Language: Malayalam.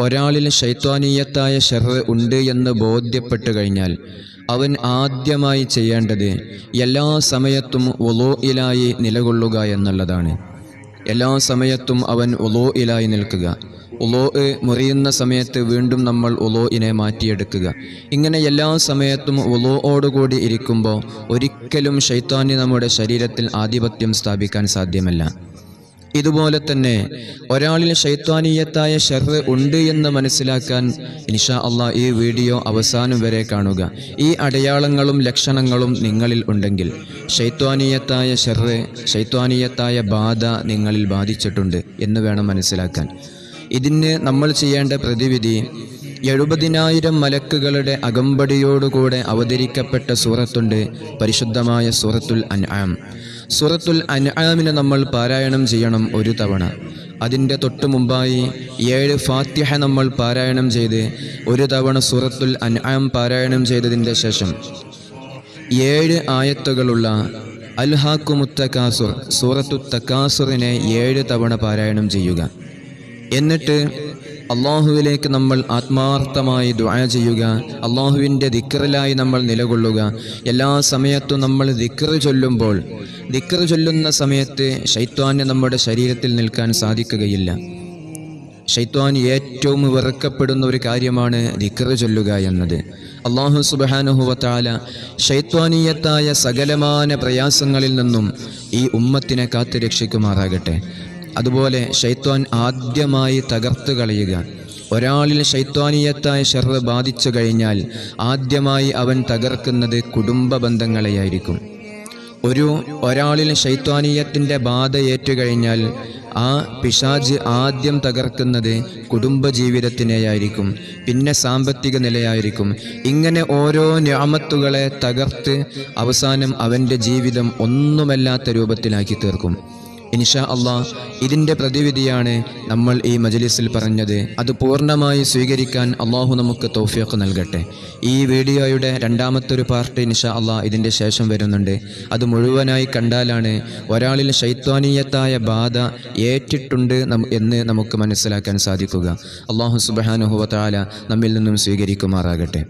ഒരാളിൽ ശൈത്വാനീയത്തായ ഷെറ് ഉണ്ട് എന്ന് ബോധ്യപ്പെട്ടു കഴിഞ്ഞാൽ അവൻ ആദ്യമായി ചെയ്യേണ്ടത് എല്ലാ സമയത്തും ഒലോ ഇലായി നിലകൊള്ളുക എന്നുള്ളതാണ്. എല്ലാ സമയത്തും അവൻ ഒലോ ഇലായി നിൽക്കുക. ഉലോ മുറിയുന്ന സമയത്ത് വീണ്ടും നമ്മൾ ഉലോയിനെ മാറ്റിയെടുക്കുക. ഇങ്ങനെ എല്ലാ സമയത്തും ഉലോയോടുകൂടി ഇരിക്കുമ്പോൾ ഒരിക്കലും ശൈത്താനി നമ്മുടെ ശരീരത്തിൽ ആധിപത്യം സ്ഥാപിക്കാൻ സാധ്യമല്ല. ഇതുപോലെ തന്നെ ഒരാളിൽ ശൈത്വാനീയത്തായ ഷെറ് ഉണ്ട് എന്ന് മനസ്സിലാക്കാൻ ഇൻഷാ അള്ളാഹ് ഈ വീഡിയോ അവസാനം വരെ കാണുക. ഈ അടയാളങ്ങളും ലക്ഷണങ്ങളും നിങ്ങളിൽ ഉണ്ടെങ്കിൽ ശൈത്വാനീയത്തായ ഷെറ് ശൈത്വാനീയത്തായ ബാധ നിങ്ങളിൽ ബാധിച്ചിട്ടുണ്ട് എന്ന് വേണം മനസ്സിലാക്കാൻ. ഇതിന് നമ്മൾ ചെയ്യേണ്ട പ്രതിവിധി എഴുപതിനായിരം മലക്കുകളുടെ അകമ്പടിയോടുകൂടെ അവതരിക്കപ്പെട്ട സൂറത്തുണ്ട് പരിശുദ്ധമായ സൂറത്തുൽ അൻആം. സൂറത്തുൽ അൻആമിനെ നമ്മൾ പാരായണം ചെയ്യണം ഒരു തവണ. അതിന്റെ തൊട്ടു മുമ്പായി ഏഴ് ഫാത്തിഹ നമ്മൾ പാരായണം ചെയ്ത് ഒരു തവണ സുറത്തുൽ അൻആം പാരായണം ചെയ്തതിന്റെ ശേഷം. ഏഴ് ആയത്തുകളുള്ള അൽഹാക്കുമുത്തക്കാസുർ സൂറത്തു തക്കാസുറിനെ ഏഴ് തവണ പാരായണം ചെയ്യുക. എന്നിട്ട് അള്ളാഹുവിലേക്ക് നമ്മൾ ആത്മാർത്ഥമായി ദുആ ചെയ്യുക അള്ളാഹുവിന്റെ ദിക്കറിലായി നമ്മൾ നിലകൊള്ളുക. എല്ലാ സമയത്തും നമ്മൾ ദിക്കറ് ചൊല്ലുമ്പോൾ ദിക്കറ് ചൊല്ലുന്ന സമയത്ത് ശൈത്വാന് നമ്മുടെ ശരീരത്തിൽ നിൽക്കാൻ സാധിക്കുകയില്ല. ഷൈത്വാൻ ഏറ്റവും വെറുക്കപ്പെടുന്ന ഒരു കാര്യമാണ് ദിക്കറ് ചൊല്ലുക എന്നത്. അള്ളാഹു സുബാനുഹുവത്താല ഷൈത്വാനീയത്തായ സകലമാന പ്രയാസങ്ങളിൽ നിന്നും ഈ ഉമ്മത്തിനെ കാത്തു രക്ഷിക്കുമാറാകട്ടെ അതുപോലെ ഷൈത്വാൻ ആദ്യമായി തകർത്ത് കളയുക. ഒരാളിൽ ശൈത്വാനീയത്തായ ഷെറ് ബാധിച്ചു കഴിഞ്ഞാൽ ആദ്യമായി അവൻ തകർക്കുന്നത് കുടുംബ ബന്ധങ്ങളെയായിരിക്കും. ഒരു ഒരാളിൽ ശൈത്വാനീയത്തിന്റെ ബാധ ഏറ്റുകഴിഞ്ഞാൽ ആ പിശാജ് ആദ്യം തകർക്കുന്നത് കുടുംബജീവിതത്തിനെയായിരിക്കും പിന്നെ സാമ്പത്തിക നിലയായിരിക്കും. ഇങ്ങനെ ഓരോ ഞാമത്തുകളെ തകർത്ത് അവസാനം അവന്റെ ജീവിതം ഒന്നുമല്ലാത്ത രൂപത്തിലാക്കി തീർക്കും. ഇൻഷാ അള്ളാ ഇതിന്റെ പ്രതിവിധിയാണ് നമ്മൾ ഈ മജലിസിൽ പറഞ്ഞത്. അത് പൂർണമായി സ്വീകരിക്കാൻ അള്ളാഹു നമുക്ക് തോഫിയൊക്കെ നൽകട്ടെ. ഈ വീഡിയോയുടെ രണ്ടാമത്തെ ഒരു പാർട്ട് ഇൻഷാ അള്ളാ ഇതിന്റെ ശേഷം വരുന്നുണ്ട്. അത് മുഴുവനായി കണ്ടാലാണ് ഒരാളിൽ ശൈത്വാനീയത്തായ ബാധ ഏറ്റിട്ടുണ്ട് എന്ന് നമുക്ക് മനസ്സിലാക്കാൻ സാധിക്കുക. അള്ളാഹു സുബഹാനുഹുവ താല നമ്മിൽ നിന്നും സ്വീകരിക്കുമാറാകട്ടെ.